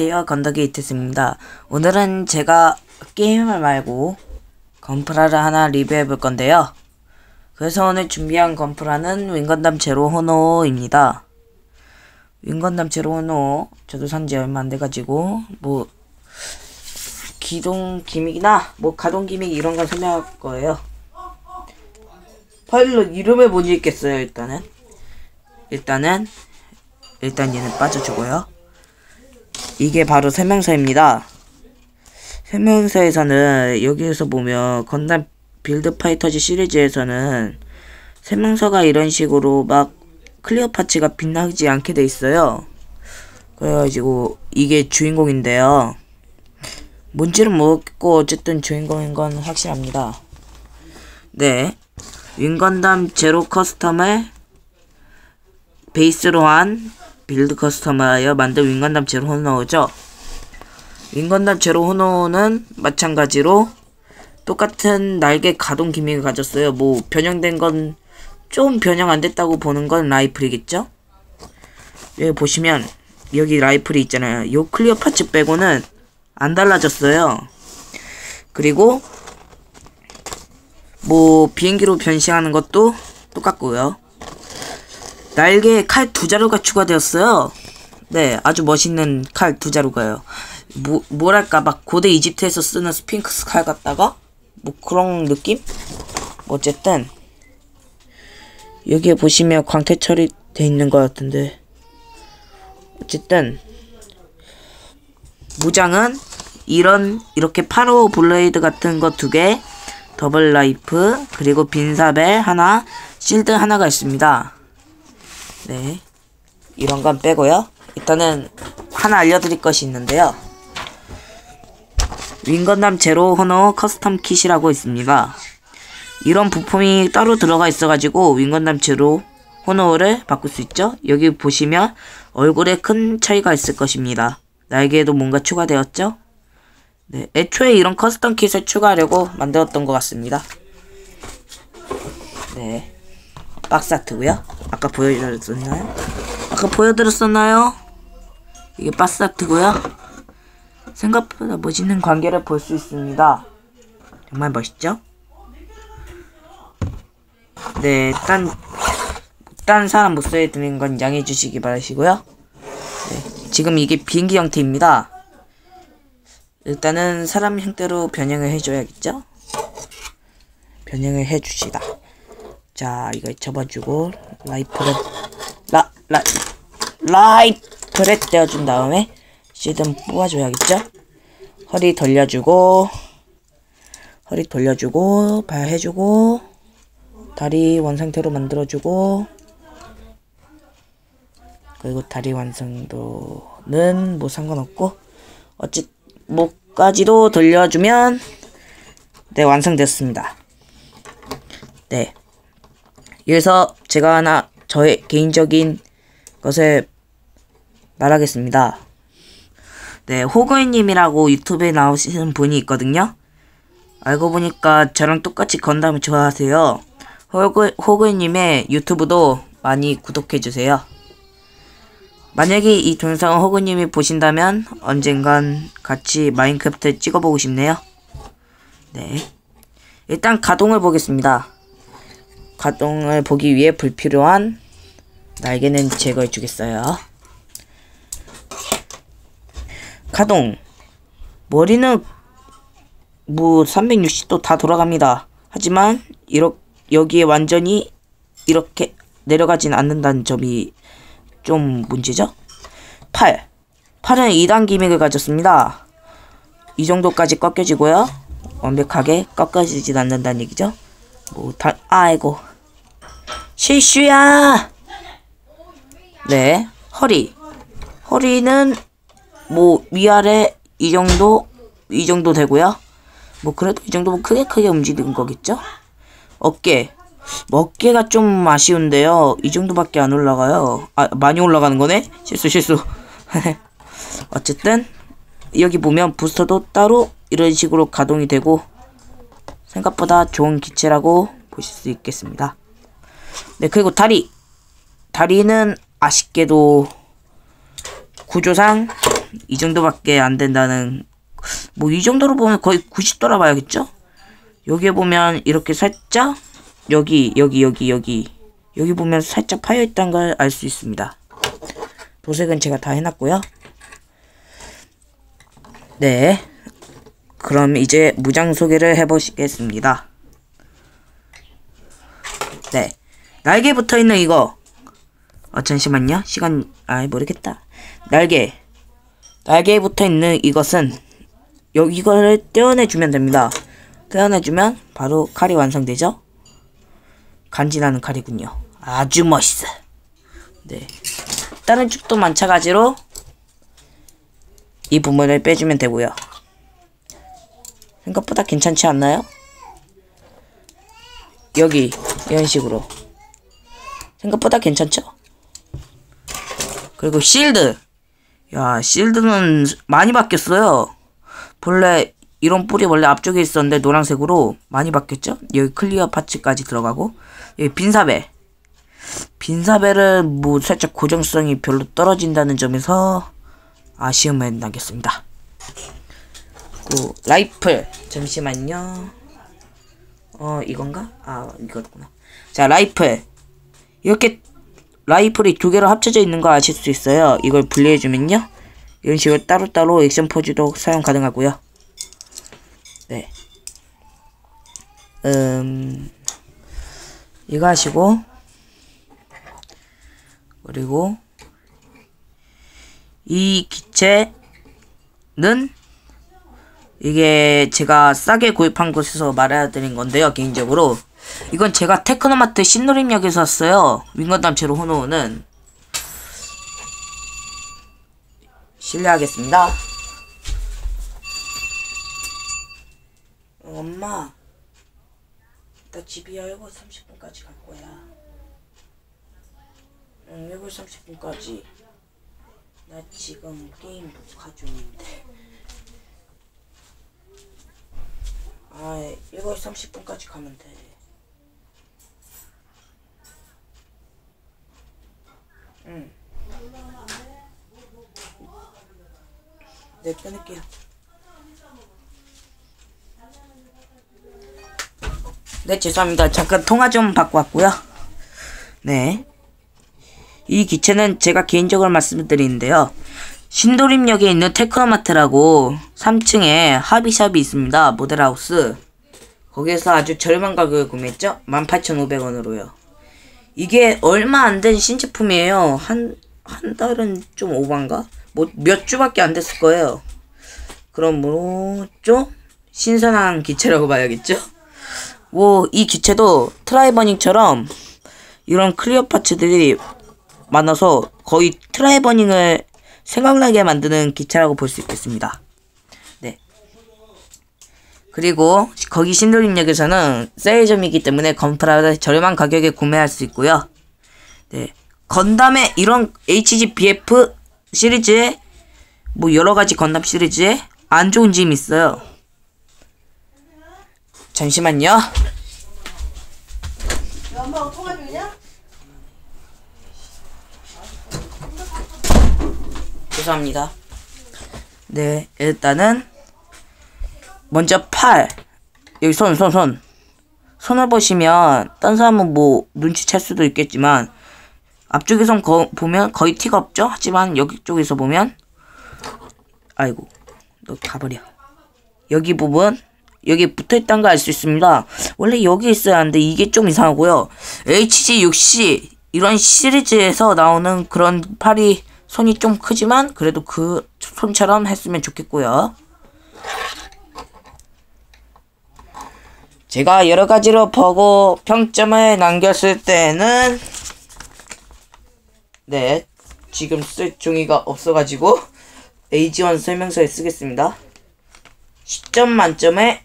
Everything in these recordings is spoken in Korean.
안녕하세요 건더게이트스입니다. 오늘은 제가 게임을 말고 건프라를 하나 리뷰해 볼 건데요. 그래서 오늘 준비한 건프라는 윙건담 제로 호노입니다. 윙건담 제로 호노 저도 산지 얼마 안 돼가지고 뭐 기동 기믹이나 뭐 가동 기믹 이런 거 설명할 거예요. 파일럿 이름을 못 읽겠어요 일단은. 일단은 일단 얘는 빠져주고요 이게 바로 설명서입니다. 설명서에서는 여기에서 보면 건담 빌드 파이터즈 시리즈에서는 설명서가 이런 식으로 막 클리어 파츠가 빛나지 않게 돼 있어요. 그래가지고 이게 주인공인데요. 뭔지는 모르겠고 어쨌든 주인공인 건 확실합니다. 네. 윙건담 제로 커스텀을 베이스로 한 빌드 커스텀하여 만든 윙건담 제로 호노죠. 윙건담 제로 호노는 마찬가지로 똑같은 날개 가동 기믹을 가졌어요. 뭐 변형된 건 좀 변형 안 됐다고 보는 건 라이플이겠죠? 여기 보시면 여기 라이플이 있잖아요. 요 클리어 파츠 빼고는 안 달라졌어요. 그리고 뭐 비행기로 변신하는 것도 똑같고요. 날개에 칼 두 자루가 추가되었어요. 네, 아주 멋있는 칼 두 자루가요. 뭐, 뭐랄까, 막 고대 이집트에서 쓰는 스핑크스 칼 같다가? 뭐 그런 느낌? 어쨌든, 여기에 보시면 광택 처리돼 있는 것 같은데. 어쨌든, 무장은 이런, 이렇게 파로 블레이드 같은 거 두 개, 더블 라이프, 그리고 빈사벨 하나, 실드 하나가 있습니다. 네. 이런 건 빼고요. 일단은 하나 알려드릴 것이 있는데요. 윙건담 제로 호너 커스텀 킷이라고 있습니다. 이런 부품이 따로 들어가 있어가지고 윙건담 제로 호너를 바꿀 수 있죠. 여기 보시면 얼굴에 큰 차이가 있을 것입니다. 날개에도 뭔가 추가되었죠. 네, 애초에 이런 커스텀 킷을 추가하려고 만들었던 것 같습니다. 네. 박스 아트고요. 아까 보여드렸었나요? 아까 보여드렸었나요? 이게 박스 아트고요. 생각보다 멋있는 관계를 볼 수 있습니다. 정말 멋있죠? 네, 딴, 딴 사람 목소리 들리는 건 양해해 주시기 바라시고요. 네, 지금 이게 비행기 형태입니다. 일단은 사람 형태로 변형을 해줘야겠죠? 변형을 해주시다. 자, 이거 접어주고, 라이프를, 라, 라, 라이프를 떼어준 다음에, 시든 뽑아줘야겠죠? 허리 돌려주고, 허리 돌려주고, 발 해주고, 다리 원상태로 만들어주고, 그리고 다리 완성도는 뭐 상관없고, 어찌, 목까지도 돌려주면, 네, 완성됐습니다. 네. 여기서 제가 하나 저의 개인적인 것을 말하겠습니다. 네, 호거이님이라고 유튜브에 나오시는 분이 있거든요. 알고 보니까 저랑 똑같이 건담을 좋아하세요. 호그, 호그님의 유튜브도 많이 구독해주세요. 만약에 이 동영상을 호그님이 보신다면 언젠간 같이 마인크래프트 찍어보고 싶네요. 네. 일단 가동을 보겠습니다. 가동을 보기 위해 불필요한 날개는 제거해 주겠어요. 가동. 머리는 뭐 360도 다 돌아갑니다. 하지만 이렇게 여기에 완전히 이렇게 내려가진 않는다는 점이 좀 문제죠? 팔. 팔은 2단 기믹을 가졌습니다. 이 정도까지 꺾여지고요. 완벽하게 꺾여지진 않는다는 얘기죠. 뭐, 다, 아이고. 실슈야! 네, 허리. 허리는 뭐 위아래 이 정도 이 정도 되고요. 뭐 그래도 이 정도면 크게 크게 움직이는 거겠죠? 어깨. 뭐 어깨가 좀 아쉬운데요. 이 정도밖에 안 올라가요. 아 많이 올라가는 거네? 실수 실수. 어쨌든 여기 보면 부스터도 따로 이런 식으로 가동이 되고 생각보다 좋은 기체라고 보실 수 있겠습니다. 네, 그리고 다리. 다리는 아쉽게도 구조상 이 정도밖에 안 된다는 뭐 이 정도로 보면 거의 90도라 봐야겠죠? 여기에 보면 이렇게 살짝 여기 여기 여기 여기 여기 보면 살짝 파여 있다는 걸 알 수 있습니다. 도색은 제가 다 해놨고요. 네. 그럼 이제 무장 소개를 해보시겠습니다. 네. 날개 붙어 있는 이거. 어, 잠시만요. 시간, 아, 모르겠다. 날개. 날개에 붙어 있는 이것은, 요, 이거를 떼어내주면 됩니다. 떼어내주면 바로 칼이 완성되죠? 간지나는 칼이군요. 아주 멋있어. 네. 다른 축도 마찬가지로 이 부분을 빼주면 되고요. 생각보다 괜찮지 않나요? 여기 이런 식으로 생각보다 괜찮죠? 그리고 실드. 야 실드는 많이 바뀌었어요. 본래 이런 뿔이 원래 앞쪽에 있었는데 노란색으로 많이 바뀌었죠? 여기 클리어 파츠까지 들어가고 여기 빈사벨 빈사벨은 뭐 살짝 고정성이 별로 떨어진다는 점에서 아쉬움을 나겠습니다. 그 라이플. 잠시만요. 어 이건가? 아 이거구나. 자 라이플 이렇게 라이플이 두 개로 합쳐져 있는 거 아실 수 있어요. 이걸 분리해주면요. 이런 식으로 따로따로 액션 포즈도 사용 가능하고요. 네. 음, 이거 하시고 그리고 이 기체는 이게 제가 싸게 구입한 곳에서 말해드린 건데요 개인적으로 이건 제가 테크노마트 신노림역에서 샀어요. 윙건담체로 호노우는. 실례하겠습니다. 엄마. 나 집이야. 7시 30분까지 갈 거야. 응 7시 30분까지. 나 지금 게임 녹화 중인데. 아 7시 30분까지 가면 돼 응. 네, 끊을게요. 네, 죄송합니다. 잠깐 통화 좀 받고 왔고요. 네. 이 기체는 제가 개인적으로 말씀드리는데요. 신도림역에 있는 테크노마트라고 3층에 합의샵이 있습니다. 모델하우스. 거기에서 아주 저렴한 가격에 구매했죠? 18,500원으로요. 이게 얼마 안 된 신제품이에요. 한, 한 달은 좀 오반가? 뭐, 몇 주밖에 안 됐을 거예요. 그러므로, 좀, 신선한 기체라고 봐야겠죠? 뭐, 이 기체도 트라이버닝처럼 이런 클리어 파츠들이 많아서 거의 트라이버닝을 생각나게 만드는 기체라고 볼 수 있겠습니다. 네. 그리고 거기 신도림역에서는 세일점이기 때문에 건프라를 저렴한 가격에 구매할 수 있고요. 네. 건담의 이런 HGBF 시리즈에 뭐 여러 가지 건담 시리즈에 안 좋은 점이 있어요. 잠시만요. 죄송합니다. 네, 일단은 먼저 팔 여기 손, 손, 손. 손을 보시면 딴 사람은 뭐 눈치챌 수도 있겠지만 앞쪽에선 거, 보면 거의 티가 없죠. 하지만 여기 쪽에서 보면 아이고 너 가버려. 여기 부분 여기 붙어있다는 걸 알 수 있습니다. 원래 여기 있어야 하는데 이게 좀 이상하고요. HG6C 이런 시리즈에서 나오는 그런 팔이 손이 좀 크지만 그래도 그 손처럼 했으면 좋겠고요. 제가 여러 가지로 보고 평점을 남겼을 때는 네 지금 쓸 종이가 없어가지고 에이지원 설명서에 쓰겠습니다. 10점 만점에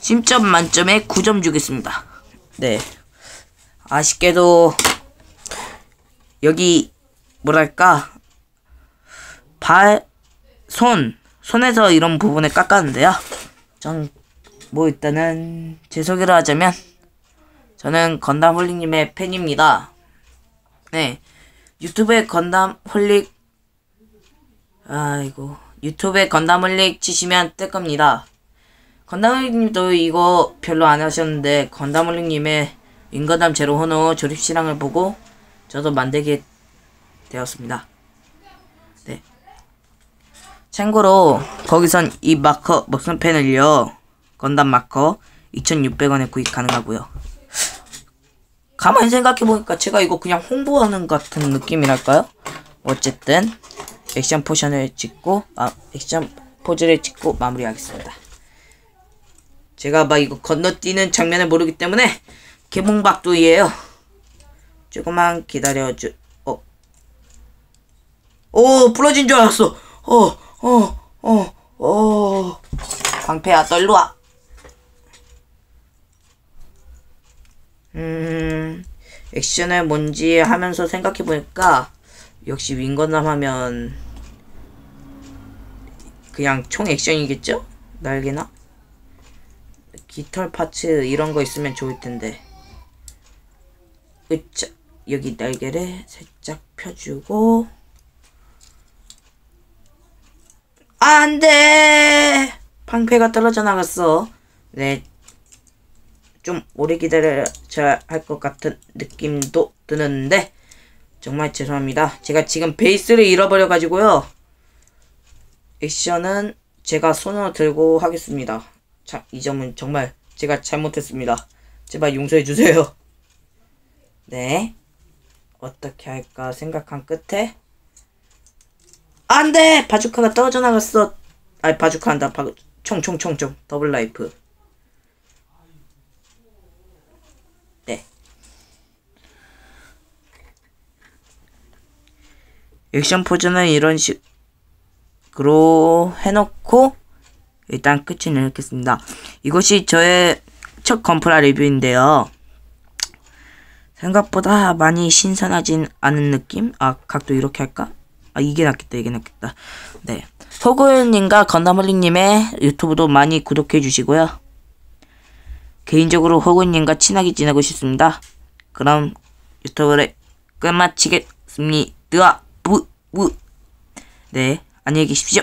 10점 만점에 9점 주겠습니다. 네. 아쉽게도 여기 뭐랄까 발, 손, 손에서 이런 부분을 깎았는데요. 전 뭐 일단은 제 소개를 하자면 저는 건담 홀링님의 팬입니다. 네. 유튜브에 건담 홀릭 아이고 유튜브에 건담 홀릭 치시면 뜰 겁니다. 건담 홀릭님도 이거 별로 안 하셨는데 건담 홀릭님의 인건담 제로 호노 조립 실황을 보고 저도 만들게 되었습니다. 네. 참고로 거기선 이 마커 먹선펜을요 건담 마커 2,600원에 구입 가능하고요. 가만히 생각해보니까 제가 이거 그냥 홍보하는 같은 느낌이랄까요? 어쨌든 액션 포션을 찍고 아, 액션 포즈를 찍고 마무리하겠습니다. 제가 막 이거 건너뛰는 장면을 모르기 때문에 개봉박두이에요. 조금만 기다려주. 어. 오 부러진 줄 알았어. 어 어, 어, 어. 방패야, 너 일로 와. 음, 액션을 뭔지 하면서 생각해보니까, 역시 윙건담 하면, 그냥 총 액션이겠죠? 날개나? 깃털 파츠 이런 거 있으면 좋을 텐데. 으짜, 여기 날개를 살짝 펴주고, 안 돼! 방패가 떨어져 나갔어. 네. 좀 오래 기다려야 할 것 같은 느낌도 드는데, 정말 죄송합니다. 제가 지금 베이스를 잃어버려가지고요. 액션은 제가 손으로 들고 하겠습니다. 자, 이 점은 정말 제가 잘못했습니다. 제발 용서해주세요. 네. 어떻게 할까 생각한 끝에, 안 돼! 바주카가 떨어져 나갔어. 아니, 바주카 한다. 바... 총, 총, 총, 총. 더블 라이프. 네. 액션 포즈는 이런 식으로 해놓고, 일단 끝을 내겠습니다. 이것이 저의 첫 건프라 리뷰인데요. 생각보다 많이 신선하진 않은 느낌? 아, 각도 이렇게 할까? 아 이게 낫겠다 이게 낫겠다. 네. 호글님과 건담홀릭님의 유튜브도 많이 구독해 주시고요. 개인적으로 호글님과 친하게 지내고 싶습니다. 그럼 유튜브를 끝마치겠습니다. 네 안녕히 계십시오